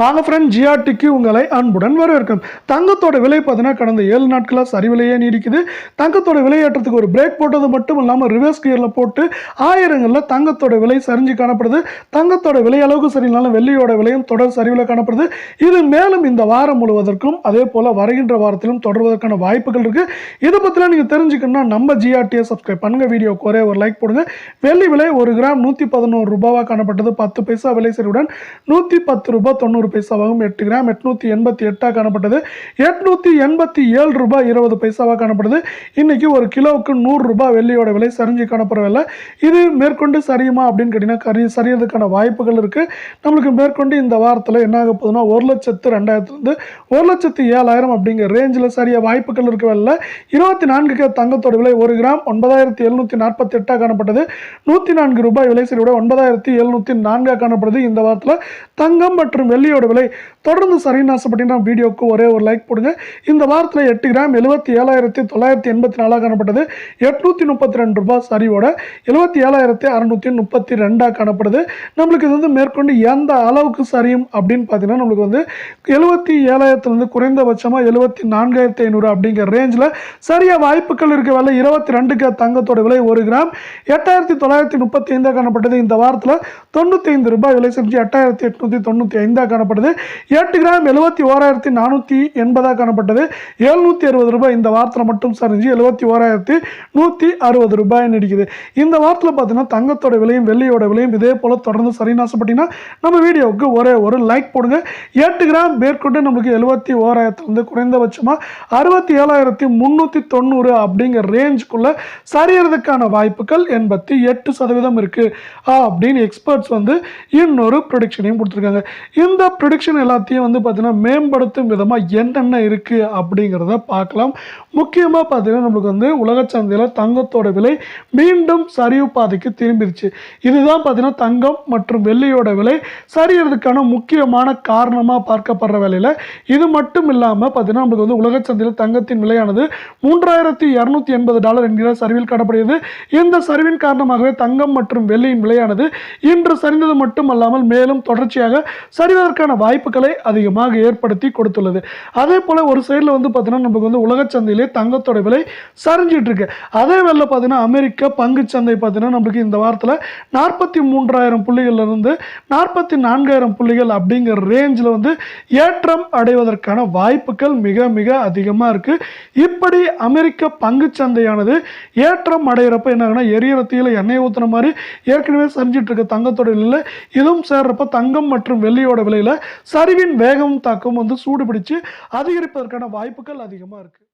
வாங்க ஃப்ரெண்ட் ஜிஆர்டிக்கு உங்களை அன்புடன் வரவேற்கும். தங்கத்தோட விலை பார்த்தீங்கன்னா கடந்த ஏழு நாட்களாக சரிவிலையே நீடிக்குது. தங்கத்தோட விலையேற்றத்துக்கு ஒரு பிரேக் போட்டது மட்டும் இல்லாமல் ரிவர்ஸ் கியரில் போட்டு ஆயிரங்களில் தங்கத்தோட விலை சரிஞ்சு காணப்படுது. தங்கத்தோட விலை அளவுக்கு சரியில்லைனாலும் வெள்ளியோட விலையும் தொடர் சரிவில் காணப்படுது. இது மேலும் இந்த வாரம் முழுவதற்கும் அதே போல் வருகின்ற வாரத்திலும் தொடர்வதற்கான வாய்ப்புகள் இருக்குது இதை பற்றிலாம் நீங்கள் தெரிஞ்சுக்கணும்னா நம்ம ஜிஆர்டியை சப்ஸ்கிரைப் பண்ணுங்கள் வீடியோ ஒரே ஒரு லைக் போடுங்க. வெள்ளி விலை ஒரு கிராம் நூற்றி பதினோரு ரூபாவாக காணப்பட்டது. பத்து பைசா விலை சரிவுடன் நூற்றி பத்து ரூபாய் தொண்ணூறு பைசாவாகவும் எட்டு கிராம் எட்நூற்றி எண்பத்தி எட்டாக காணப்பட்டது. எட்நூற்றி எண்பத்தி ஏழு ரூபாய் இருபது பைசாவாக காணப்படுது. இன்றைக்கி ஒரு கிலோவுக்கு நூறுரூபா வெள்ளியோட விலை சரிஞ்சு காணப்படவில்லை. இது மேற்கொண்டு சரியுமா அப்படின்னு கேட்டிங்கன்னா கரி சரியறதுக்கான வாய்ப்புகள் இருக்குது நம்மளுக்கு மேற்கொண்டு இந்த வாரத்தில் என்ன ஆக போகுதுன்னா ஒரு லட்சத்து ரெண்டாயிரத்துலேருந்து ஒரு லட்சத்து ஏழாயிரம் அப்படிங்கிற ரேஞ்சில் சரிய வாய்ப்புகள் இருக்கவில்லை இருபத்தி நான்குக்கு தங்கத்தோட விலை ஒரு கிராம் ஒன்பதாயிரத்தி எழுநூற்றி நாற்பத்தி எட்டாக காணப்பட்டது. நூற்றி நான்கு ரூபாய் விலை சரியோட ஒன்பதாயிரத்தி எழுநூற்றி நான்காக காணப்படுது. இந்த வாரத்தில் தங்கம் மற்றும் வெள்ளியோட விலை தொடர்ந்து சரின்னு ஆசைப்பட்டீங்கன்னா வீடியோக்கு ஒரே ஒரு லைக் போடுங்க. இந்த வாரத்தில் எட்டு கிராம் எழுபத்தி ஏழாயிரத்தி தொள்ளாயிரத்தி எண்பத்தி நாலாக காணப்பட்டது. எட்நூற்றி முப்பத்தி ரெண்டு ரூபாய் சரிவோட எழுபத்தி ஏழாயிரத்தி அறநூற்றி முப்பத்தி ரெண்டாக காணப்படுது. நம்மளுக்கு இது வந்து மேற்கொண்டு எந்த அளவுக்கு சரியும் அப்படின்னு பார்த்தீங்கன்னா நம்மளுக்கு வந்து எழுபத்தி ஏழாயிரத்துலேருந்து குறைந்தபட்சமாக எழுபத்தி நான்காயிரத்தி ஐநூறு அப்படிங்கிற ரேஞ்சில் சரியாக வாய்ப்புகள் இருக்க விலை இருபத்தி ரெண்டுக்கு தங்கத்தோட விலை ஒரு கிராம். எட்டாயிரத்தி தொள்ளாயிரத்தி முப்பத்தி ஐந்தாக காணப்பட்டது. இந்த வாரத்தில் தொண்ணூற்றி ஐந்து ரூபாய் விலை செஞ்சு எட்டாயிரத்தி எட்நூற்றி தொண்ணூற்றி ஐந்தாக காணப்பட்டது எட்டு கிராம் எழுபத்தி ஓராயிரத்தி நானூற்றி எண்பதாக காணப்பட்டது. எழுநூற்றி அறுபது ரூபாய். இந்த வாரத்தில் மட்டும் சரிஞ்சு எழுபத்தி ஓராயிரத்தி நூற்றி அறுபது ரூபாய் அடிக்குது இந்த வாரத்தில் பார்த்தீங்கன்னா தங்கத்தோட விலையும் வெள்ளியோட விலையும் இதே போல் தொடர்ந்து சரின்னு ஆசைப்பட்டீங்கன்னா நம்ம வீடியோவுக்கு ஒரே ஒரு லைக் போடுங்க. எட்டு கிராம் மேற்கொண்டு நம்மளுக்கு எழுபத்தி ஓராயிரத்துலேருந்து குறைந்தபட்சமாக அறுபத்தி ஏழாயிரத்தி முந்நூற்றி தொண்ணூறு அப்படிங்கிற ரேஞ்சுக்குள்ளே சரியறதுக்கான வாய்ப்புகள் எண்பத்தி எட்டு சதவீதம் இருக்குது அப்படின்னு எக்ஸ்பர்ட்ஸ் வந்து இன்னொரு ப்ரொடிக்ஷனையும் கொடுத்துருக்காங்க. இந்த ப்ரொடிக்ஷன் எல்லாத்தையும் வந்து பார்த்தீங்கன்னா மேம்படுத்தும் விதமாக என்னென்ன இருக்குது அப்படிங்கிறத பார்க்கலாம். முக்கியமாக பார்த்தீங்கன்னா நம்மளுக்கு வந்து உலக சந்தையில் தங்கத்தோட விலை மீண்டும் சரிவு பாதைக்கு திரும்பிடுச்சு இதுதான் பார்த்தீங்கன்னா தங்கம் மற்றும் வெள்ளியோட விலை சரியறதுக்கான முக்கியமான காரணமாக பார்க்கப்படுற வேலையில். இது மட்டும் இல்லாமல் பார்த்தீங்கன்னா நம்மளுக்கு வந்து உலக சந்தையில் தங்கத்தின் விலையானது மூன்றாயிரத்தி இரநூத்தி எண்பது டாலர் என்கிற சரிவில் காணப்படுகிறது இந்த சரிவின் காரணமாகவே தங்கம் மற்றும் வெள்ளியின் விலையானது இன்று சரிந்தது மட்டும் அல்லாமல் மேலும் தொடர்ச்சியாக சரிவதற்கான வாய்ப்புகளை அதிகமாக ஏற்படுத்தி கொடுத்துள்ளது. அதே போல் ஒரு சைடில் வந்து பார்த்தீங்கன்னா நமக்கு வந்து உலக சந்தையிலே தங்கத்தோட விலை சரிஞ்சிட்டு இருக்கு. அதே வேலை பார்த்தீங்கன்னா அமெரிக்க பங்கு சந்தை பார்த்தீங்கன்னா நம்மளுக்கு இந்த வாரத்தில் நாற்பத்தி மூன்றாயிரம் புள்ளிகள்லருந்து நாற்பத்தி நான்காயிரம் புள்ளிகள் அப்படிங்கிற ரேஞ்சில் வந்து ஏற்றம் அடைவதற்கான வாய்ப்புகள் மிக மிக அதிகமாக இருக்குது இப்படி அமெரிக்க பங்கு சந்தையானது ஏற்றம் அடைகிறப்ப என்ன எரிய எரியறத்தியில் எண்ணெய் ஊற்றுன மாதிரி ஏற்கனவே சரிஞ்சிட்டு இருக்க தங்கத்தோட விலையில் இதுவும் சேர்றப்ப தங்கம் மற்றும் வெள்ளியோட விலையில் சரிவின் வேகம் தாக்கம் வந்து சூடுபிடிச்சு அதிகரிப்பதற்கான வாய்ப்புகள் அதிகமாக இருக்குது